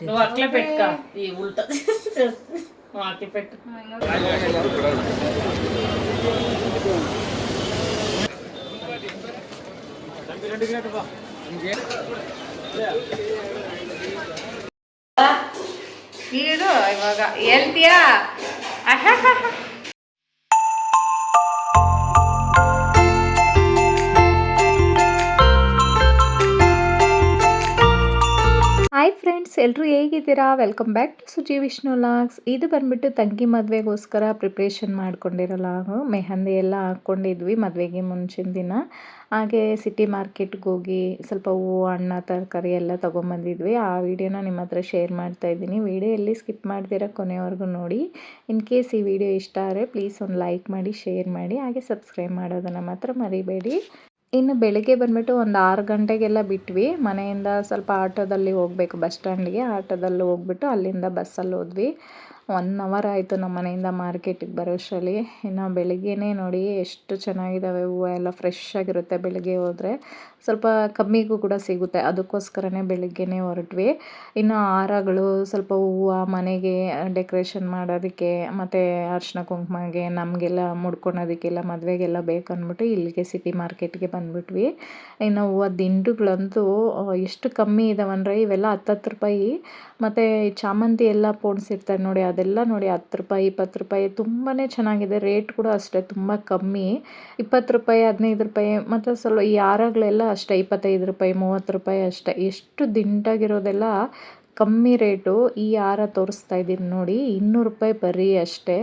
నువ్వు అట్లే పెట్టుక ఈ ఉల్టా నువ్వు అట్లే పెట్టు ಇಡು ಇವಾಗ ಹೇಳ್ತೀಯಾ ಅಹಹಹ. ಹಾಯ್ ಫ್ರೆಂಡ್ಸ್ ಎಲ್ಲರೂ ಹೇಗಿದ್ದೀರಾ? Welcome back to Suji Vishnu logs ಇದು ಬಂದುಬಿಟ್ಟು ತಂಗಿ ಮದುವೆಗೋಸ್ಕರ ಪ್ರಿಪ್ರೇಷನ್ ಮಾಡ್ಕೊಂಡಿರಲ್ಲ ಲಾಗು ಮೆಹಂದಿ ಎಲ್ಲ ಹಾಕ್ಕೊಂಡಿದ್ವಿ ಮದುವೆಗೆ ಮುಂಚಿನ ದಿನ. ಹಾಗೆ ಸಿಟಿ ಮಾರ್ಕೆಟ್ಗೆ ಹೋಗಿ ಸ್ವಲ್ಪ ಹೂವು, ಹಣ್ಣು, ತರಕಾರಿ ಎಲ್ಲ ತೊಗೊಂಬಂದಿದ್ವಿ. ಆ ವಿಡಿಯೋನ ನಿಮ್ಮ ಹತ್ರ ಶೇರ್ ಮಾಡ್ತಾ ಇದ್ದೀನಿ. ವಿಡಿಯೋ ಎಲ್ಲಿ ಸ್ಕಿಪ್ ಮಾಡ್ದಿರ ಕೊನೆವರೆಗೂ ನೋಡಿ. ಇನ್ ಕೇಸ್ ಈ ವಿಡಿಯೋ ಇಷ್ಟ ಆದರೆ ಪ್ಲೀಸ್ ಒಂದು ಲೈಕ್ ಮಾಡಿ ಶೇರ್ ಮಾಡಿ. ಹಾಗೆ ಸಬ್ಸ್ಕ್ರೈಬ್ ಮಾಡೋದನ್ನು ಮಾತ್ರ ಮರಿಬೇಡಿ. ಇನ್ನು ಬೆಳಿಗ್ಗೆ ಬಂದ್ಬಿಟ್ಟು ಒಂದು ಆರು ಗಂಟೆಗೆಲ್ಲ ಬಿಟ್ವಿ. ಮನೆಯಿಂದ ಸ್ವಲ್ಪ ಆಟೋದಲ್ಲಿ ಹೋಗಬೇಕು, ಬಸ್ ಸ್ಟ್ಯಾಂಡಿಗೆ. ಆಟೋದಲ್ಲಿ ಹೋಗ್ಬಿಟ್ಟು ಅಲ್ಲಿಂದ ಬಸ್ಸಲ್ಲಿ ಹೋದ್ವಿ. ಒನ್ ಅವರ್ ಆಯಿತು ನಮ್ಮ ಮನೆಯಿಂದ ಮಾರ್ಕೆಟಿಗೆ ಬರೋಷ್ಟರಲ್ಲಿ. ಇನ್ನು ಬೆಳಿಗ್ಗೆನೇ ನೋಡಿ ಎಷ್ಟು ಚೆನ್ನಾಗಿದ್ದಾವೆ ಹೂವು ಎಲ್ಲ ಫ್ರೆಶ್ ಆಗಿರುತ್ತೆ ಬೆಳಿಗ್ಗೆ ಹೋದರೆ. ಸ್ವಲ್ಪ ಕಮ್ಮಿಗೂ ಕೂಡ ಸಿಗುತ್ತೆ. ಅದಕ್ಕೋಸ್ಕರನೇ ಬೆಳಿಗ್ಗೆನೇ ಹೊರಟ್ವಿ. ಇನ್ನು ಹಾರಗಳು ಸ್ವಲ್ಪ ಹೂವು, ಮನೆಗೆ ಡೆಕೋರೇಷನ್ ಮಾಡೋದಕ್ಕೆ ಮತ್ತು ಅರ್ಶಿನ ಕುಂಕುಮಗೆ ನಮಗೆಲ್ಲ ಮುಡ್ಕೊಳೋದಕ್ಕೆಲ್ಲ ಮದುವೆಗೆಲ್ಲ ಬೇಕು ಅಂದ್ಬಿಟ್ಟು ಇಲ್ಲಿಗೆ ಸಿಟಿ ಮಾರ್ಕೆಟ್ಗೆ ಬಂದ್ಬಿಟ್ವಿ. ಇನ್ನು ಹೂವು ದಿಂಡುಗಳಂತೂ ಎಷ್ಟು ಕಮ್ಮಿ ಇದಾವಂದ್ರೆ ಇವೆಲ್ಲ ಹತ್ತತ್ತು ರೂಪಾಯಿ. ಮತ್ತು ಚಾಮಂತಿ ಎಲ್ಲ ಪೋಣಿಸಿರ್ತಾರೆ ನೋಡಿ ಅದೆಲ್ಲ ನೋಡಿ ಹತ್ತು ರೂಪಾಯಿ, ಇಪ್ಪತ್ತು ರೂಪಾಯಿ ತುಂಬಾ ಚೆನ್ನಾಗಿದೆ. ರೇಟ್ ಕೂಡ ಅಷ್ಟೇ, ತುಂಬ ಕಮ್ಮಿ. ಇಪ್ಪತ್ತು ರೂಪಾಯಿ, ಹದಿನೈದು ರೂಪಾಯಿ, ಮತ್ತು ಸ್ವಲ್ಪ ಈ ಹಾರಗಳೆಲ್ಲ ಅಷ್ಟೇ, ಇಪ್ಪತ್ತೈದು ರೂಪಾಯಿ, ಮೂವತ್ತು ರೂಪಾಯಿ ಅಷ್ಟೇ. ಎಷ್ಟು ದಿಂಟಾಗಿರೋದೆಲ್ಲ ಕಮ್ಮಿ ರೇಟು. ಈ ಹಾರ ತೋರಿಸ್ತಾ ಇದ್ದೀನಿ ನೋಡಿ, ಇನ್ನೂರು ರೂಪಾಯಿ ಬರೀ ಅಷ್ಟೇ.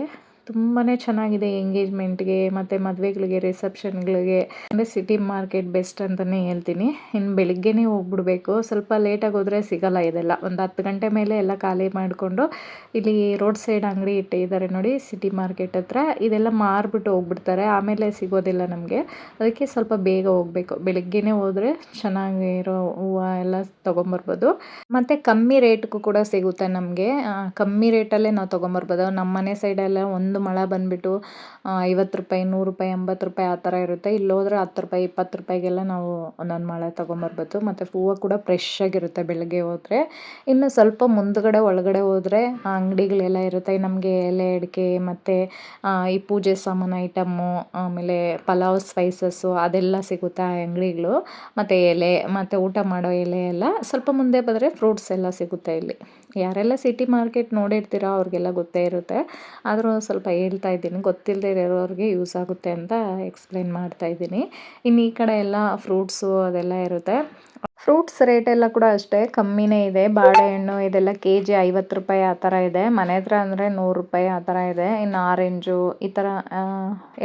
ತುಂಬಾ ಚೆನ್ನಾಗಿದೆ ಎಂಗೇಜ್ಮೆಂಟ್ಗೆ ಮತ್ತು ಮದುವೆಗಳಿಗೆ, ರಿಸೆಪ್ಷನ್ಗಳಿಗೆ. ಅಂದರೆ ಸಿಟಿ ಮಾರ್ಕೆಟ್ ಬೆಸ್ಟ್ ಅಂತಲೇ ಹೇಳ್ತೀನಿ. ಇನ್ನು ಬೆಳಿಗ್ಗೆನೇ ಹೋಗ್ಬಿಡ್ಬೇಕು. ಸ್ವಲ್ಪ ಲೇಟಾಗಿ ಹೋದರೆ ಸಿಗಲ್ಲ ಇದೆಲ್ಲ. ಒಂದು ಹತ್ತು ಗಂಟೆ ಮೇಲೆ ಎಲ್ಲ ಖಾಲಿ ಮಾಡಿಕೊಂಡು ಇಲ್ಲಿ ರೋಡ್ ಸೈಡ್ ಅಂಗಡಿ ಇಟ್ಟಿದ್ದಾರೆ ನೋಡಿ, ಸಿಟಿ ಮಾರ್ಕೆಟ್ ಹತ್ರ. ಇದೆಲ್ಲ ಮಾರ್ಬಿಟ್ಟು ಹೋಗ್ಬಿಡ್ತಾರೆ. ಆಮೇಲೆ ಸಿಗೋದಿಲ್ಲ ನಮಗೆ. ಅದಕ್ಕೆ ಸ್ವಲ್ಪ ಬೇಗ ಹೋಗಬೇಕು. ಬೆಳಿಗ್ಗೆನೆ ಹೋದರೆ ಚೆನ್ನಾಗಿರೋ ಹೂವು ಎಲ್ಲ ತೊಗೊಂಬರ್ಬೋದು. ಮತ್ತು ಕಮ್ಮಿ ರೇಟ್ಗೂ ಕೂಡ ಸಿಗುತ್ತೆ ನಮಗೆ. ಕಮ್ಮಿ ರೇಟಲ್ಲೇ ನಾವು ತೊಗೊಂಬರ್ಬೋದು. ನಮ್ಮ ಮನೆ ಸೈಡೆಲ್ಲ ಒಂದು ಮೊಳ ಬಂದುಬಿಟ್ಟು ಐವತ್ತು ರೂಪಾಯಿ, ನೂರು ರೂಪಾಯಿ, ಎಂಬತ್ತು ರೂಪಾಯಿ ಆ ಥರ ಇರುತ್ತೆ. ಇಲ್ಲಿ ಹೋದ್ರೆ ಹತ್ತು ರೂಪಾಯಿ, ಇಪ್ಪತ್ತು ರೂಪಾಯಿಗೆಲ್ಲ ನಾವು ಒಂದೊಂದು ಮೊಳ ತಗೊಂಬರ್ಬೋದು. ಮತ್ತು ಹೂವು ಕೂಡ ಫ್ರೆಶ್ ಆಗಿರುತ್ತೆ ಬೆಳಗ್ಗೆ ಹೋದರೆ. ಇನ್ನು ಸ್ವಲ್ಪ ಮುಂದುಗಡೆ, ಒಳಗಡೆ ಹೋದರೆ ಅಂಗಡಿಗಳೆಲ್ಲ ಇರುತ್ತೆ. ನಮಗೆ ಎಲೆ, ಅಡಿಕೆ, ಮತ್ತು ಈ ಪೂಜೆ ಸಾಮಾನು ಐಟಮ್ಮು ಆಮೇಲೆ ಪಲಾವ್ ಸ್ಪೈಸಸ್ಸು ಅದೆಲ್ಲ ಸಿಗುತ್ತೆ ಆ ಅಂಗಡಿಗಳು. ಮತ್ತು ಎಲೆ, ಮತ್ತು ಊಟ ಮಾಡೋ ಎಲೆ ಎಲ್ಲ ಸ್ವಲ್ಪ ಮುಂದೆ ಬಂದರೆ ಫ್ರೂಟ್ಸ್ ಎಲ್ಲ ಸಿಗುತ್ತೆ ಇಲ್ಲಿ. ಯಾರೆಲ್ಲ ಸಿಟಿ ಮಾರ್ಕೆಟ್ ನೋಡಿರ್ತೀರೋ ಅವ್ರಿಗೆಲ್ಲ ಗೊತ್ತೇ ಇರುತ್ತೆ. ಆದರೂ ಸ್ವಲ್ಪ ಹೇಳ್ತಾ ಇದ್ದೀನಿ ಗೊತ್ತಿಲ್ಲದೆ ಇರೋರಿಗೆ ಯೂಸ್ ಆಗುತ್ತೆ ಅಂತ ಎಕ್ಸ್ಪ್ಲೈನ್ ಮಾಡ್ತಾ ಇದ್ದೀನಿ. ಇನ್ನು ಈ ಕಡೆ ಎಲ್ಲ ಫ್ರೂಟ್ಸು ಅದೆಲ್ಲ ಇರುತ್ತೆ. ಫ್ರೂಟ್ಸ್ ರೇಟ್ ಎಲ್ಲ ಕೂಡ ಅಷ್ಟೇ, ಕಮ್ಮಿನೇ ಇದೆ. ಬಾಳೆಹಣ್ಣು ಇದೆಲ್ಲ ಕೆ ಜಿ ಐವತ್ತು ರೂಪಾಯಿ ಆ ಥರ ಇದೆ. ಮನೆ ಹತ್ರ ಅಂದರೆ ನೂರು ರೂಪಾಯಿ ಆ ಥರ ಇದೆ. ಇನ್ನು ಆರೆಂಜು ಈ ಥರ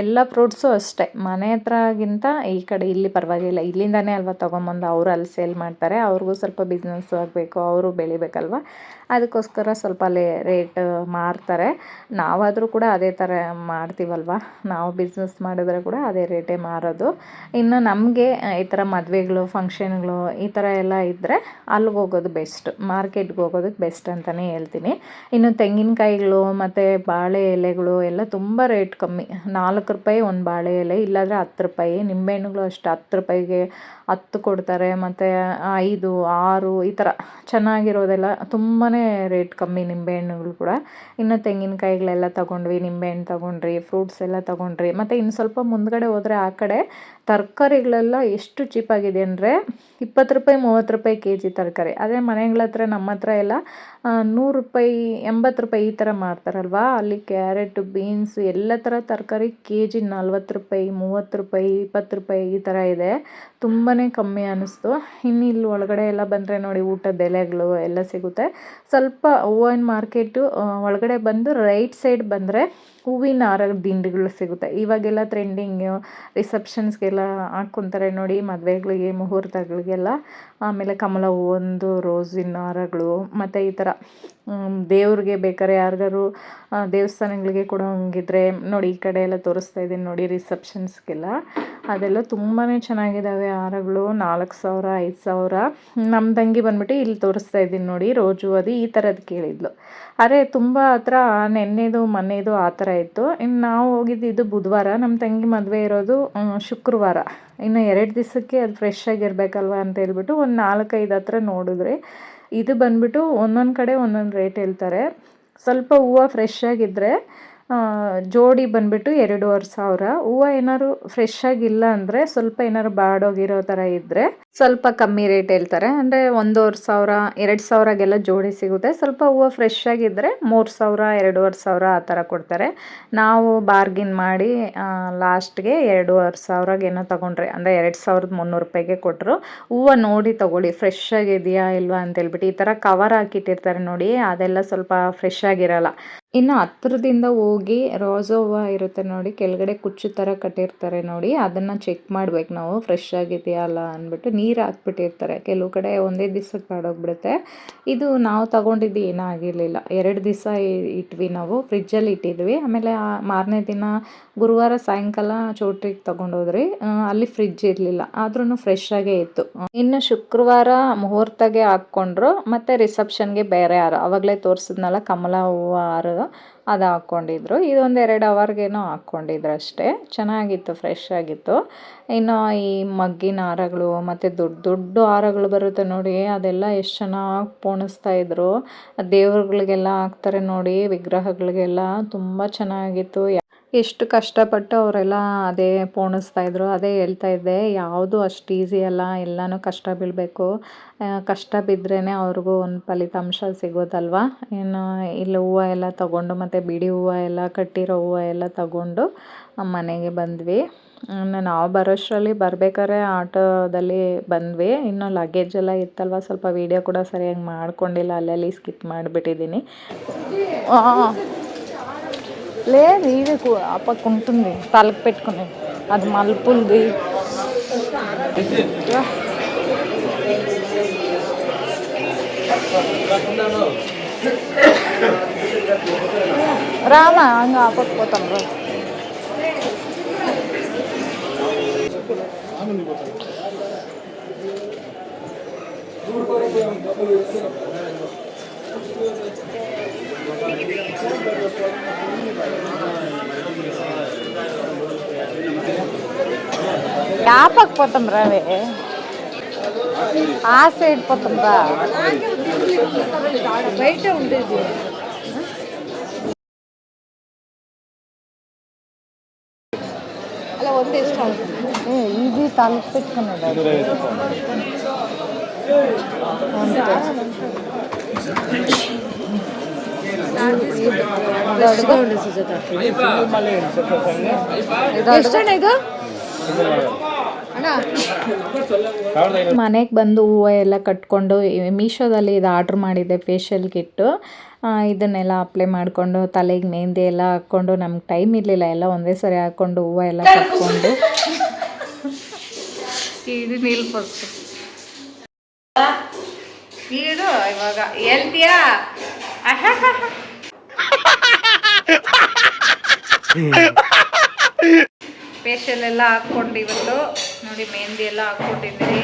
ಎಲ್ಲ ಫ್ರೂಟ್ಸು ಅಷ್ಟೇ. ಮನೆ ಹತ್ರಗಿಂತ ಈ ಕಡೆ ಇಲ್ಲಿ ಪರವಾಗಿಲ್ಲ. ಇಲ್ಲಿಂದನೇ ಅಲ್ವಾ ತೊಗೊಂಬಂದು ಅವರು ಅಲ್ಲಿ ಸೇಲ್ ಮಾಡ್ತಾರೆ. ಅವ್ರಿಗೂ ಸ್ವಲ್ಪ ಬಿಸ್ನೆಸ್ ಆಗಬೇಕು, ಅವರು ಬೆಳಿಬೇಕಲ್ವ? ಅದಕ್ಕೋಸ್ಕರ ಸ್ವಲ್ಪ ಲೇ, ರೇಟ್ ಮಾರ್ತಾರೆ. ನಾವಾದರೂ ಕೂಡ ಅದೇ ಥರ ಮಾಡ್ತೀವಲ್ವ? ನಾವು ಬಿಸ್ನೆಸ್ ಮಾಡಿದ್ರೆ ಕೂಡ ಅದೇ ರೇಟೇ ಮಾರೋದು. ಇನ್ನು ನಮಗೆ ಈ ಥರ ಮದುವೆಗಳು ಫಂಕ್ಷನ್ಗಳು ಈ ಥರ ಎಲ್ಲ ಇದ್ದರೆ ಅಲ್ಲಿಗೆ ಹೋಗೋದು ಬೆಸ್ಟ್ ಮಾರ್ಕೆಟ್ಗೆ ಹೋಗೋದಕ್ಕೆ ಬೆಸ್ಟ್ ಅಂತಲೇ ಹೇಳ್ತೀನಿ. ಇನ್ನು ತೆಂಗಿನಕಾಯಿಗಳು ಮತ್ತು ಬಾಳೆ ಎಲೆಗಳು ಎಲ್ಲ ತುಂಬ ರೇಟ್ ಕಮ್ಮಿ. ನಾಲ್ಕು ರೂಪಾಯಿ ಒಂದು ಬಾಳೆ ಎಲೆ, ಇಲ್ಲಾಂದರೆ ಹತ್ತು ರೂಪಾಯಿ. ನಿಂಬೆಹಣ್ಣುಗಳು ಅಷ್ಟು ಹತ್ತು ರೂಪಾಯಿಗೆ ಹತ್ತು ಕೊಡ್ತಾರೆ. ಮತ್ತು ಐದು, ಆರು ಈ ಥರ ಚೆನ್ನಾಗಿರೋದೆಲ್ಲ ತುಂಬಾ ರೇಟ್ ಕಮ್ಮಿ ನಿಂಬೆಹಣ್ಣುಗಳು ಕೂಡ. ಇನ್ನು ತೆಂಗಿನಕಾಯಿಗಳೆಲ್ಲ ತಗೊಂಡ್ವಿ ನಿಂಬೆಹಣ್ಣು ತಗೊಂಡ್ರಿ ಫ್ರೂಟ್ಸ್ ಎಲ್ಲ ತಗೊಂಡ್ರಿ. ಮತ್ತು ಇನ್ನು ಸ್ವಲ್ಪ ಮುಂದ್ಗಡೆ ಹೋದರೆ ಆ ಕಡೆ ತರಕಾರಿಗಳೆಲ್ಲ ಎಷ್ಟು ಚೀಪಾಗಿದೆ ಅಂದರೆ ಇಪ್ಪತ್ತು ರೂಪಾಯಿ, ಮೂವತ್ತು ರೂಪಾಯಿ ಕೆ ಜಿ ತರಕಾರಿ. ಅದೇ ಮನೆಗಳ ಹತ್ರ, ನಮ್ಮ ಹತ್ರ ಎಲ್ಲ ನೂರು ರೂಪಾಯಿ, ಎಂಬತ್ತು ರೂಪಾಯಿ ಈ ಥರ ಮಾರ್ತಾರಲ್ವಾ ಅಲ್ಲಿ ಕ್ಯಾರೆಟು, ಬೀನ್ಸ್ ಎಲ್ಲ ಥರ ತರಕಾರಿ ಕೆ ಜಿ ನಲ್ವತ್ತು ರೂಪಾಯಿ, ಮೂವತ್ತು ರೂಪಾಯಿ, ಇಪ್ಪತ್ತು ರೂಪಾಯಿ ಈ ಥರ ಇದೆ. ತುಂಬಾ ಕಮ್ಮಿ ಅನ್ನಿಸ್ತು ಇನ್ನು ಇಲ್ಲಿ ಒಳಗಡೆ ಎಲ್ಲ ಬಂದರೆ ನೋಡಿ, ಊಟದ ಎಲೆಗಳು ಎಲ್ಲ ಸಿಗುತ್ತೆ. ಸ್ವಲ್ಪ ಹೂವಿನ ಮಾರ್ಕೆಟು ಒಳಗಡೆ ಬಂದು ರೈಟ್ ಸೈಡ್ ಬಂದರೆ ಹೂವಿನ ಹಾರ ದಿಂಡಿಗಳು ಸಿಗುತ್ತೆ. ಇವಾಗೆಲ್ಲ ಟ್ರೆಂಡಿಂಗು ರಿಸೆಪ್ಷನ್ಸ್ಗೆಲ್ಲ ಹಾಕ್ಕೊತಾರೆ ನೋಡಿ, ಮದುವೆಗಳಿಗೆ, ಮುಹೂರ್ತಗಳಿಗೆಲ್ಲ. ಆಮೇಲೆ ಕಮಲ ಹೂವೊಂದು ರೋಸಿನ ಹಾರಗಳು, ಮತ್ತು ಈ ಥರ ದೇವ್ರಿಗೆ ಬೇಕಾದ್ರೆ ಯಾರಿಗಾರು ದೇವಸ್ಥಾನಗಳಿಗೆ ದೇವಸ್ಥಾನಗಳಿಗೆ ಕೊಡೋಂಗಿದ್ರೆ ನೋಡಿ, ಈ ಕಡೆ ಎಲ್ಲ ತೋರಿಸ್ತಾ ಇದ್ದೀನಿ ನೋಡಿ ರಿಸೆಪ್ಷನ್ಸ್ಗೆಲ್ಲ ಅದೆಲ್ಲ ತುಂಬಾ ಚೆನ್ನಾಗಿದ್ದಾವೆ ಹಾರಗಳು. ನಾಲ್ಕು ಸಾವಿರ, ಐದು ಸಾವಿರ. ನಮ್ಮ ತಂಗಿ ಬಂದ್ಬಿಟ್ಟು ಇಲ್ಲಿ ತೋರಿಸ್ತಾ ಇದ್ದೀನಿ ನೋಡಿ ರೋಜು ಅದು ಈ ಥರದ್ದು ಕೇಳಿದ್ಲು. ಅರೆ, ತುಂಬ ಹತ್ರ ನೆನ್ನೆದು, ಮೊನ್ನೆದು ಆ ಥರ ಇತ್ತು. ಇನ್ನು ನಾವು ಹೋಗಿದ್ದು ಬುಧವಾರ. ನಮ್ಮ ತಂಗಿ ಮದುವೆ ಇರೋದು ಶುಕ್ರವಾರ. ಇನ್ನು ಎರಡು ದಿವಸಕ್ಕೆ ಅದು ಫ್ರೆಶ್ ಆಗಿರಬೇಕಲ್ವ ಅಂತ ಹೇಳ್ಬಿಟ್ಟು ಒಂದು ನಾಲ್ಕೈದು ಹತ್ರ ನೋಡಿದ್ರೆ ಇದು ಬಂದ್ಬಿಟ್ಟು ಒಂದೊಂದು ಕಡೆ ಒಂದೊಂದು ರೇಟ್ ಹೇಳ್ತಾರೆ. ಸ್ವಲ್ಪ ಹೂವು ಫ್ರೆಶ್ ಆಗಿದ್ದರೆ ಜೋಡಿ ಬಂದ್ಬಿಟ್ಟು ಎರಡೂವರೆ ಸಾವಿರ. ಹೂವು ಏನಾದ್ರು ಫ್ರೆಶ್ ಆಗಿಲ್ಲ ಅಂದರೆ ಸ್ವಲ್ಪ ಏನಾದ್ರು ಬಾಡೋಗಿರೋ ಥರ ಇದ್ದರೆ ಸ್ವಲ್ಪ ಕಮ್ಮಿ ರೇಟ್ ಹೇಳ್ತಾರೆ. ಅಂದರೆ ಒಂದೂವರೆ ಸಾವಿರ, ಎರಡು ಸಾವಿರಗೆಲ್ಲ ಜೋಡಿ ಸಿಗುತ್ತೆ. ಸ್ವಲ್ಪ ಹೂವು ಫ್ರೆಶ್ ಆಗಿದ್ದರೆ ಮೂರು ಸಾವಿರ, ಎರಡೂವರೆ ಸಾವಿರ ಆ ಥರ ಕೊಡ್ತಾರೆ. ನಾವು ಬಾರ್ಗಿನ್ ಮಾಡಿ ಲಾಸ್ಟ್ಗೆ ಎರಡೂವರೆ ಸಾವಿರಗೆ ಏನೋ ತಗೊಂಡ್ರೆ, ಅಂದರೆ ಎರಡು ಸಾವಿರದ ಮುನ್ನೂರು ರೂಪಾಯಿಗೆ ಕೊಟ್ಟರು ಹೂವು ನೋಡಿ ತಗೊಳ್ಳಿ ಫ್ರೆಶ್ ಆಗಿದೆಯಾ ಇಲ್ವಾ ಅಂತ ಹೇಳ್ಬಿಟ್ಟು ಈ ಥರ ಕವರ್ ಹಾಕಿಟ್ಟಿರ್ತಾರೆ ನೋಡಿ, ಅದೆಲ್ಲ ಸ್ವಲ್ಪ ಫ್ರೆಶ್ ಆಗಿರಲ್ಲ. ಇನ್ನು ಹತ್ರದಿಂದ ಹೋಗಿ ರೋಸಾ ಹೂವು ಇರುತ್ತೆ ನೋಡಿ, ಕೆಳಗಡೆ ಕುಚ್ಚು ಥರ ಕಟ್ಟಿರ್ತಾರೆ ನೋಡಿ, ಅದನ್ನು ಚೆಕ್ ಮಾಡ್ಬೇಕು ನಾವು. ಫ್ರೆಶ್ ಆಗಿದೆಯಾ ಅಲ್ಲ ಅಂದ್ಬಿಟ್ಟು ನೀರು ಹಾಕ್ಬಿಟ್ಟಿರ್ತಾರೆ. ಕೆಲವು ಕಡೆ ಒಂದೇ ದಿವ್ಸಕ್ಕೆ ಬಾಡೋಗ್ಬಿಡುತ್ತೆ ಇದು ನಾವು ತಗೊಂಡಿದ್ದು ಏನೂ ಆಗಿರಲಿಲ್ಲ. ಎರಡು ದಿವಸ ಇಟ್ವಿ ನಾವು. ಫ್ರಿಜ್ಜಲ್ಲಿ ಇಟ್ಟಿದ್ವಿ. ಆಮೇಲೆ ಮಾರನೇ ದಿನ ಗುರುವಾರ ಸಾಯಂಕಾಲ ಚೌಟ್ರಿಗೆ ತೊಗೊಂಡೋದ್ರಿ. ಅಲ್ಲಿ ಫ್ರಿಜ್ ಇರಲಿಲ್ಲ. ಆದ್ರೂ ಫ್ರೆಶ್ ಆಗೇ ಇತ್ತು. ಇನ್ನು ಶುಕ್ರವಾರ ಮುಹೂರ್ತಗೆ ಹಾಕ್ಕೊಂಡ್ರು. ಮತ್ತು ರಿಸೆಪ್ಷನ್ಗೆ ಬೇರೆ ಯಾರು. ಅವಾಗಲೇ ತೋರಿಸಿದ್ನಲ್ಲ ಕಮಲ ಹೂವು ಹಾರ ಅದು ಹಾಕ್ಕೊಂಡಿದ್ರು. ಇದೊಂದು ಎರಡು ಅವರ್ಗೇನೋ ಹಾಕ್ಕೊಂಡಿದ್ರು ಅಷ್ಟೇ ಚೆನ್ನಾಗಿತ್ತು ಫ್ರೆಶ್ ಆಗಿತ್ತು. ಇನ್ನು ಈ ಮಗ್ಗಿನ ಹಾರಗಳು ಮತ್ತು ದೊಡ್ಡ ದೊಡ್ಡ ಹಾರಗಳು ಬರುತ್ತೆ ನೋಡಿ, ಅದೆಲ್ಲ ಎಷ್ಟು ಚೆನ್ನಾಗಿ ಪೋಣಿಸ್ತಾ ಇದ್ರು. ದೇವ್ರುಗಳಿಗೆಲ್ಲ ಹಾಕ್ತಾರೆ ನೋಡಿ, ವಿಗ್ರಹಗಳಿಗೆಲ್ಲ ತುಂಬ ಚೆನ್ನಾಗಿತ್ತು. ಎಷ್ಟು ಕಷ್ಟಪಟ್ಟು ಅವರೆಲ್ಲ ಅದೇ ಪೋಣಿಸ್ತಾ ಇದ್ರು, ಅದೇ ಹೇಳ್ತಾ ಇದ್ದೆ, ಯಾವುದು ಅಷ್ಟು ಈಸಿ ಅಲ್ಲ, ಎಲ್ಲನೂ ಕಷ್ಟ ಬೀಳಬೇಕು. ಕಷ್ಟ ಬಿದ್ದರೇ ಅವ್ರಿಗೂ ಒಂದು ಫಲಿತಾಂಶ ಸಿಗೋದಲ್ವ? ಇನ್ನು ಇಲ್ಲಿ ಹೂವು ಎಲ್ಲ ತಗೊಂಡು ಮತ್ತು ಬಿಡಿ ಹೂವು ಎಲ್ಲ, ಕಟ್ಟಿರೋ ಹೂವು ಎಲ್ಲ ತಗೊಂಡು ಮನೆಗೆ ಬಂದ್ವಿ. ಇನ್ನು ನಾವು ಬರೋಷ್ಟರಲ್ಲಿ ಬರ್ಬೇಕಾದ್ರೆ ಆಟೋದಲ್ಲಿ ಬಂದ್ವಿ. ಇನ್ನು ಲಗೇಜ್ ಎಲ್ಲ ಇತ್ತಲ್ವ, ಸ್ವಲ್ಪ ವೀಡಿಯೋ ಕೂಡ ಸರಿಯಾಗಿ ಮಾಡ್ಕೊಂಡಿಲ್ಲ, ಅಲ್ಲಲ್ಲಿ ಸ್ಕಿಪ್ ಮಾಡಿಬಿಟ್ಟಿದ್ದೀನಿ. లేదు ఇది అప్పకు ఉంటుంది. తలకు పెట్టుకుని. అది మలుపులది. రామా ఇంకా ఆపకపోతాం రా. ఆపకపోతాం రావే. ఆ సైడ్ పోతాం రా. బయట ఉండేది. అలా వంద ఇష్టం ఇది తలుపు అంతే. ಮನೆಗೆ ಬಂದು ಹೂವು ಎಲ್ಲ ಕಟ್ಕೊಂಡು ಮೀಶೋದಲ್ಲಿ ಇದು ಆರ್ಡ್ರ್ ಮಾಡಿದ್ದೆ ಫೇಶಿಯಲ್ ಕಿಟ್ಟು ಇದನ್ನೆಲ್ಲ ಅಪ್ಲೈ ಮಾಡಿಕೊಂಡು ತಲೆಗೆ ಮೆಹಂದಿ ಎಲ್ಲ ಹಾಕ್ಕೊಂಡು ನಮ್ಗೆ ಟೈಮ್ ಇರಲಿಲ್ಲ ಎಲ್ಲ ಒಂದೇ ಸರಿ ಹಾಕ್ಕೊಂಡು ಹೂವು ಎಲ್ಲ ಕಟ್ಕೊಂಡು. ಇವಾಗ ಹೇಳ್ತೀಯಾ ಫೇಶಿಯಲ್ ಎಲ್ಲ ಹಾಕ್ಕೊಂಡು ಇವತ್ತು, ನೋಡಿ ಮೆಹಂದಿ ಎಲ್ಲ ಹಾಕ್ಕೊಂಡಿದ್ದೀರಿ.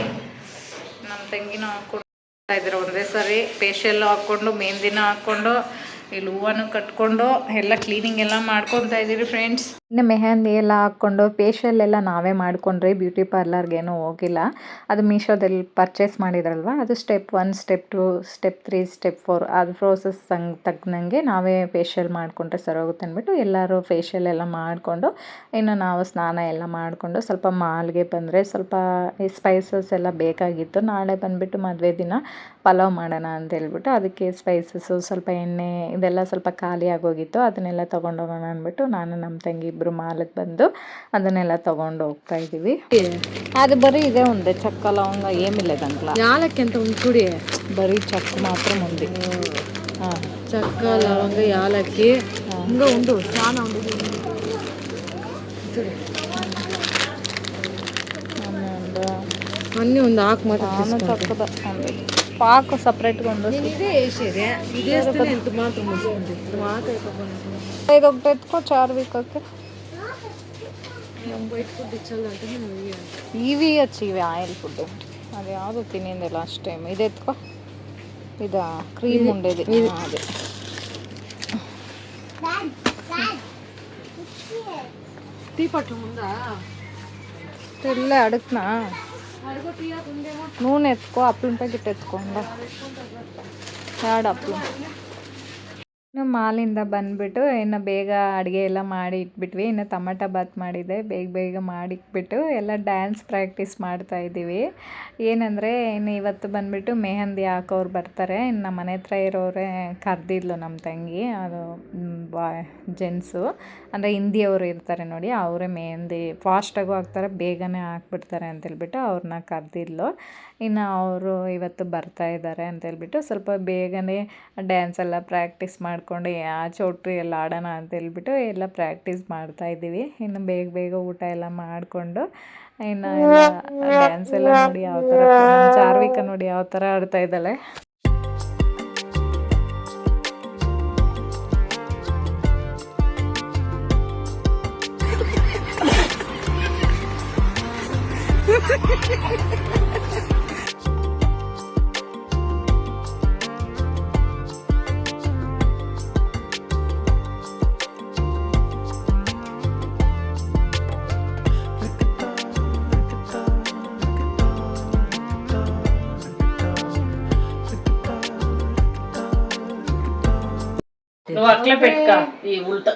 ನಮ್ಮ ತಂಗಿನೂ ಹಾಕ್ಕೊಂಡು ಇದ್ರು ಒಂದೇ ಸರಿ. ಫೇಶಿಯಲ್ ಹಾಕ್ಕೊಂಡು ಮೆಹಂದಿನ ಹಾಕ್ಕೊಂಡು, ಇಲ್ಲಿ ಹೂವನ್ನು ಕಟ್ಕೊಂಡು, ಎಲ್ಲ ಕ್ಲೀನಿಂಗ್ ಎಲ್ಲ ಮಾಡ್ಕೊತಾ ಇದ್ದೀರಿ ಫ್ರೆಂಡ್ಸ್ ಇನ್ನು ಮೆಹಂದಿ ಎಲ್ಲ ಹಾಕ್ಕೊಂಡು ಫೇಶಿಯಲ್ ಎಲ್ಲ ನಾವೇ ಮಾಡಿಕೊಂಡ್ರೆ ಬ್ಯೂಟಿ ಪಾರ್ಲರ್ಗೇನು ಹೋಗಿಲ್ಲ. ಅದು ಮೀಶೋದಲ್ಲಿ ಪರ್ಚೇಸ್ ಮಾಡಿದ್ರಲ್ವ? ಅದು step one step two step three step four ಅದು ಪ್ರೋಸೆಸ್ ಹಂಗೆ ತಗ್ನಂಗೆ ನಾವೇ ಫೇಶಿಯಲ್ ಮಾಡಿಕೊಂಡ್ರೆ ಸರೋಗುತ್ತೆ ಅಂದ್ಬಿಟ್ಟು ಎಲ್ಲರೂ ಫೇಶಿಯಲ್ ಎಲ್ಲ ಮಾಡಿಕೊಂಡು ಇನ್ನು ನಾವು ಸ್ನಾನ ಎಲ್ಲ ಮಾಡಿಕೊಂಡು ಸ್ವಲ್ಪ ಮಾಲ್ಗೆ ಬಂದರೆ ಸ್ವಲ್ಪ ಸ್ಪೈಸಸ್ ಎಲ್ಲ ಬೇಕಾಗಿತ್ತು. ನಾಳೆ ಬಂದುಬಿಟ್ಟು ಮದುವೆ ದಿನ ಪಲಾವ್ ಮಾಡೋಣ ಅಂತ ಹೇಳ್ಬಿಟ್ಟು ಅದಕ್ಕೆ ಸ್ಪೈಸಸ್ಸು ಸ್ವಲ್ಪ ಎಣ್ಣೆ ಇದೆಲ್ಲ ಸ್ವಲ್ಪ ಖಾಲಿ ಆಗೋಗಿತ್ತು ಅದನ್ನೆಲ್ಲ ತೊಗೊಂಡೋಗೋಣ ಅಂದ್ಬಿಟ್ಟು ನಾನು ನಮ್ಮ ತಂಗಿ ಇಬ್ರು ಮಾಲಕ್ಕೆ ಬಂದು ಅದನ್ನೆಲ್ಲ ತಗೊಂಡು ಹೋಗ್ತಾ ಇದೀವಿ ಅದು ಬರೀ ಇದೆ ಒಂದೇ ಚಕ್ಕ ಲವಂಗ ಏಮಿಲ್ಲದಂಕ್ಲ ಯಾಲಕ್ಕಿ ಅಂತ ಒಂದು ಪುಡಿ ಬರೀ ಚಕ್ ಮಾತ್ರ ಮುಂದೆ ಚಕ್ಕ ಲವಂಗ ಯಾಲಕ್ಕಿ ಹಿಂಗ ಉಂಡು ಚಾನ ಉಂಡು అన్నీ ఉంది ఆకు మాత్రం చక్కద పాకు సపరేట్గా ఉంది ఇదే వేసేది ఇది వేస్తే ఎంత మాత్రం ఇవి వచ్చి ఇవి ఆయిల్ ఫుడ్. అది కాదు తినేది లాస్ట్ టైం ఇది ఎత్తుకో. ఇదా క్రీమ్ ఉండేది. అదే. తీపట్టు ఉందా? తెల్ల అడుగుతున్నా నూనె ఎత్తుకో అప్పులంపై గిట్ట ఎత్తుకోండా యాడ అప్పులు. ಇನ್ನು ಮಾಲಿಂದ ಬಂದುಬಿಟ್ಟು ಇನ್ನು ಬೇಗ ಅಡುಗೆ ಎಲ್ಲ ಮಾಡಿ ಇಟ್ಬಿಟ್ವಿ. ಇನ್ನು ತಮಟ ಬಾತ್ ಮಾಡಿದೆ. ಬೇಗ ಬೇಗ ಮಾಡಿಟ್ಬಿಟ್ಟು ಎಲ್ಲ ಡ್ಯಾನ್ಸ್ ಪ್ರಾಕ್ಟೀಸ್ ಮಾಡ್ತಾ ಇದ್ದೀವಿ. ಏನಂದರೆ ಇನ್ನು ಇವತ್ತು ಬಂದ್ಬಿಟ್ಟು ಮೆಹಂದಿ ಹಾಕೋರು ಬರ್ತಾರೆ. ಇನ್ನು ನಮ್ಮ ಮನೆ ಹತ್ರ ಇರೋರೇ ಕರೆದಿದ್ಲು ನಮ್ಮ ತಂಗಿ. ಅದು ಬಾ, ಜೆಂಟ್ಸು. ಅಂದರೆ ಹಿಂದಿಯವರು ಇರ್ತಾರೆ ನೋಡಿ, ಅವರೇ ಮೆಹಂದಿ ಫಾಸ್ಟಾಗೂ ಹಾಕ್ತಾರೆ, ಬೇಗನೆ ಹಾಕ್ಬಿಡ್ತಾರೆ ಅಂತೇಳ್ಬಿಟ್ಟು ಅವ್ರನ್ನ ಕರೆದಿದ್ಲು. ಇನ್ನು ಅವರು ಇವತ್ತು ಬರ್ತಾ ಇದ್ದಾರೆ ಅಂತೇಳ್ಬಿಟ್ಟು ಸ್ವಲ್ಪ ಬೇಗನೆ ಡ್ಯಾನ್ಸ್ ಎಲ್ಲ ಪ್ರಾಕ್ಟೀಸ್ ಮಾಡ್ಕೊಂಡು ಆ ಚೌಟ್ರಿ ಎಲ್ಲ ಆಡೋಣ ಅಂತೇಳ್ಬಿಟ್ಟು ಎಲ್ಲ ಪ್ರಾಕ್ಟೀಸ್ ಮಾಡ್ತಾ ಇದ್ದೀವಿ. ಇನ್ನು ಬೇಗ ಬೇಗ ಊಟ ಎಲ್ಲ ಮಾಡಿಕೊಂಡು, ಇನ್ನು ಡ್ಯಾನ್ಸ್ ಎಲ್ಲ ನೋಡಿ ಯಾವ ಥರ ಚಾರ್ವಿಕ ನೋಡಿ ಯಾವ ಥರ ಆಡ್ತಾ ಇದ್ದಾಳೆ. అట్లే పెట్టుక ఈ ఉల్ట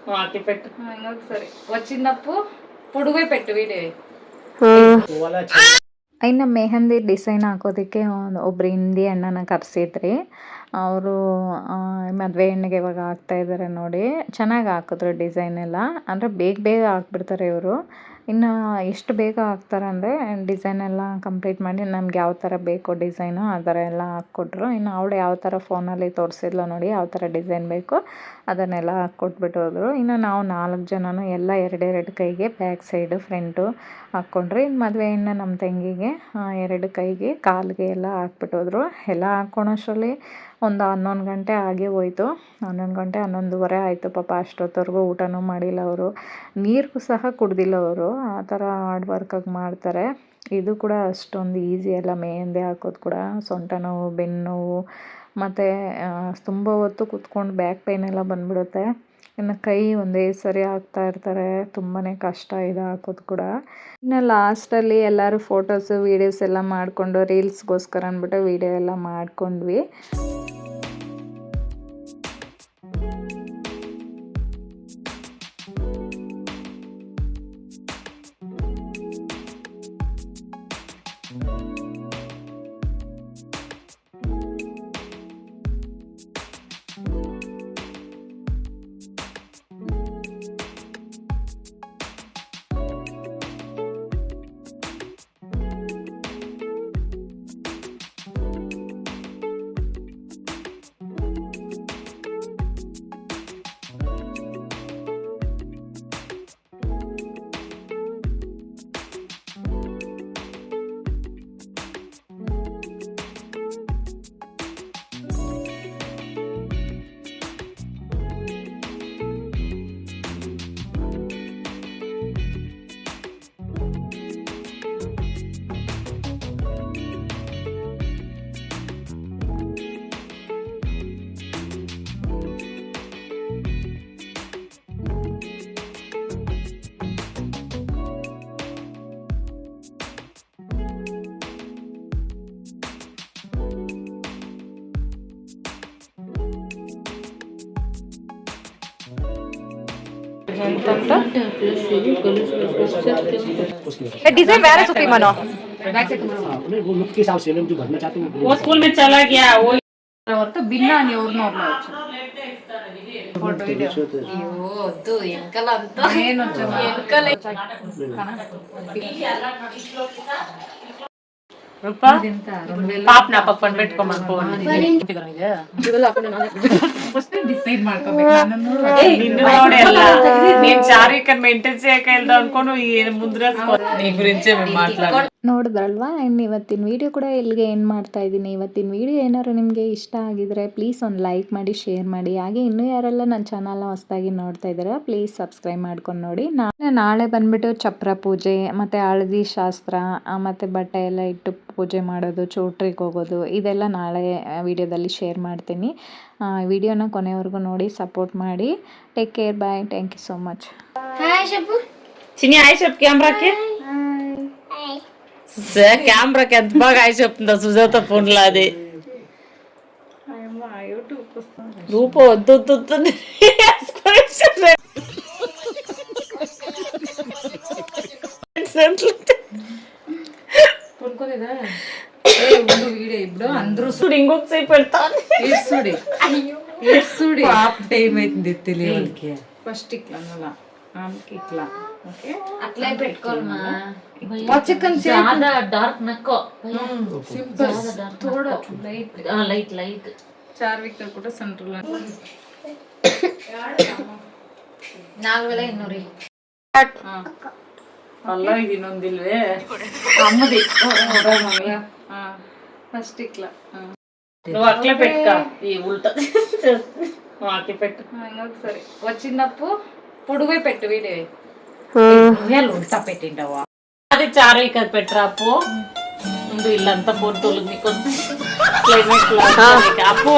నువ్వు అట్లే పెట్టు సరే వచ్చినప్పు పొడుగే పెట్టు వీడియో ಇನ್ನು ಮೆಹಂದಿ ಡಿಸೈನ್ ಹಾಕೋದಕ್ಕೆ ಒಂದು ಒಬ್ರು ಹಿಂದಿ ಅಣ್ಣನ ಕರೆಸಿದ್ರಿ ಅವರು ಮದುವೆ ಹೆಣ್ಣಿಗೆ ಇವಾಗ ಹಾಕ್ತಾ ಇದ್ದಾರೆ ನೋಡಿ ಚೆನ್ನಾಗಿ ಹಾಕಿದ್ರು ಡಿಸೈನ್ ಎಲ್ಲ ಅಂದರೆ ಬೇಗ ಬೇಗ ಹಾಕ್ಬಿಡ್ತಾರೆ ಇವರು ಇನ್ನು ಎಷ್ಟು ಬೇಗ ಹಾಕ್ತಾರೆ ಅಂದರೆ ಡಿಸೈನ್ ಎಲ್ಲ ಕಂಪ್ಲೀಟ್ ಮಾಡಿ ನಮ್ಗೆ ಯಾವ ಥರ ಬೇಕು ಡಿಸೈನು ಆ ಥರ ಎಲ್ಲ ಹಾಕ್ಕೊಟ್ರು. ಇನ್ನು ಅವಳು ಯಾವ ಥರ ಫೋನಲ್ಲಿ ತೋರಿಸಿದ್ಲು ನೋಡಿ ಯಾವ ಥರ ಡಿಸೈನ್ ಬೇಕು ಅದನ್ನೆಲ್ಲ ಹಾಕ್ಕೊಟ್ಬಿಟ್ಟು ಹೋದರು. ಇನ್ನು ನಾವು ನಾಲ್ಕು ಜನನೂ ಎಲ್ಲ ಎರಡೆರಡು ಕೈಗೆ ಬ್ಯಾಕ್ ಸೈಡು ಫ್ರಂಟು ಹಾಕ್ಕೊಂಡ್ರಿ. ಇನ್ನು ಮದುವೆ ಇನ್ನು ನಮ್ಮ ತಂಗಿಗೆ ಎರಡು ಕೈಗೆ ಕಾಲಿಗೆ ಎಲ್ಲ ಹಾಕ್ಬಿಟ್ಟು ಹೋದರು. ಎಲ್ಲ ಹಾಕ್ಕೊಳೋಷ್ಟರಲ್ಲಿ ಒಂದು ಹನ್ನೊಂದು ಗಂಟೆ ಆಗೇ ಹೋಯ್ತು. ಹನ್ನೊಂದು ಗಂಟೆ ಹನ್ನೊಂದುವರೆ ಆಯಿತು ಪಾಪ, ಅಷ್ಟೊತ್ತವರೆಗೂ ಊಟನೂ ಮಾಡಿಲ್ಲ ಅವರು. ನೀರು ಸಹ ಕುಡ್ದಿಲ್ಲ ಅವರು. ಆ ಥರ ಹಾರ್ಡ್ ವರ್ಕಾಗಿ ಮಾಡ್ತಾರೆ. ಇದು ಕೂಡ ಅಷ್ಟೊಂದು ಈಸಿ ಅಲ್ಲ ಮೆಹೆಂದಿ ಹಾಕೋದು ಕೂಡ. ಸೊಂಟ ನೋವು, ಬೆನ್ನು ನೋವು ಮತ್ತು ತುಂಬ ಹೊತ್ತು ಕೂತ್ಕೊಂಡು ಬ್ಯಾಕ್ ಪೈನ್ ಎಲ್ಲ ಬಂದ್ಬಿಡುತ್ತೆ. ಇನ್ನು ಕೈ ಒಂದೇ ಸರಿ ಹಾಕ್ತಾ ಇರ್ತಾರೆ. ತುಂಬಾ ಕಷ್ಟ ಇದು ಹಾಕೋದು ಕೂಡ. ಇನ್ನು ಲಾಸ್ಟಲ್ಲಿ ಎಲ್ಲರೂ ಫೋಟೋಸು ವೀಡಿಯೋಸ್ ಎಲ್ಲ ಮಾಡಿಕೊಂಡು ರೀಲ್ಸ್ಗೋಸ್ಕರ ಅಂದ್ಬಿಟ್ಟು ವೀಡಿಯೋ ಎಲ್ಲ ಮಾಡ್ಕೊಂಡ್ವಿ. नंतन डिज़ाइन मैरिज होती मनो। वो लुक के हिसाब से जो भरना चाहते हैं वो स्कूल में चला गया वो ಹೊರತು ಭಿನ್ನ ನೀವ್ರನ್ನ ಫೋಟೋ ಇದು ಎಂಕಲ ಅಂತ ಏನು ಎಂಕಲ నా పక్కన పెట్టుకోమని ఫోన్ ಡಿಸೈಡ್ ಮಾಡ್ಕೋಬೇಕು ನಾನು నిన్ను కూడా ఎలా నేను చారికన్ మెయింటైన్ చేయక వెళ్దాం అనుకోను ఈ ముందు నీ గురించే మేము మాట్లాడాలి ನೋಡಿದ್ರಲ್ವಾ? ಆ್ಯಂಡ್ ಇವತ್ತಿನ ವಿಡಿಯೋ ಕೂಡ ಇಲ್ಲಿಗೆ ಏನು ಮಾಡ್ತಾ ಇದ್ದೀನಿ. ಇವತ್ತಿನ ವಿಡಿಯೋ ಏನಾದ್ರು ನಿಮಗೆ ಇಷ್ಟ ಆಗಿದ್ರೆ ಪ್ಲೀಸ್ ಒಂದು ಲೈಕ್ ಮಾಡಿ ಶೇರ್ ಮಾಡಿ. ಹಾಗೆ ಇನ್ನೂ ಯಾರೆಲ್ಲ ನನ್ನ ಚಾನಲ್ನ ಹೊಸದಾಗಿ ನೋಡ್ತಾ ಇದ್ದಾರೆ ಪ್ಲೀಸ್ ಸಬ್ಸ್ಕ್ರೈಬ್ ಮಾಡ್ಕೊಂಡು ನೋಡಿ. ನಾನು ನಾಳೆ ಬಂದುಬಿಟ್ಟು ಚಪ್ರ ಪೂಜೆ ಮತ್ತು ಹಳದಿ ಶಾಸ್ತ್ರ ಮತ್ತು ಬಟ್ಟೆ ಎಲ್ಲ ಇಟ್ಟು ಪೂಜೆ ಮಾಡೋದು ಚೋಟ್ರಿಗೆ ಹೋಗೋದು ಇದೆಲ್ಲ ನಾಳೆ ವಿಡಿಯೋದಲ್ಲಿ ಶೇರ್ ಮಾಡ್ತೀನಿ. ವಿಡಿಯೋನ ಕೊನೆವರೆಗೂ ನೋಡಿ ಸಪೋರ್ಟ್ ಮಾಡಿ. Take care bye thank you so much ಕ್ಯಾಮ್ರಾಕ್ಕೆ కెమెరాకి ఎంత బాగా ఆయన చెప్తుందో సుజాత ఫోన్లో అది. రూప వద్దు వద్దు ఇప్పుడు అందరూ చూడు పెడతాను టైం అవుతుంది తెలియడానికి ఫస్ట్ ఇట్లా ఆమెకి ఇట్లా. అట్లా పెట్టుకోవాలమ్మా డార్క్ నక్కో. సింపుల్. తోడ. లైట్. Light light. చార్విక్ కూడా సెంటర్ నాలుగు వేల ఎన్నూరు ఇది ఫస్ట్ ఇట్లా. అట్లా పెట్టుక. వచ్చినప్పుడు పొడుగు పెట్టు వీడియో ఉల్టా పెట్టింటావా అది చారు ఇక్కడ పెట్టరా అప్పు ముందు ఇల్లంతా పొద్దులు నీకు క్లైమేట్ అప్పు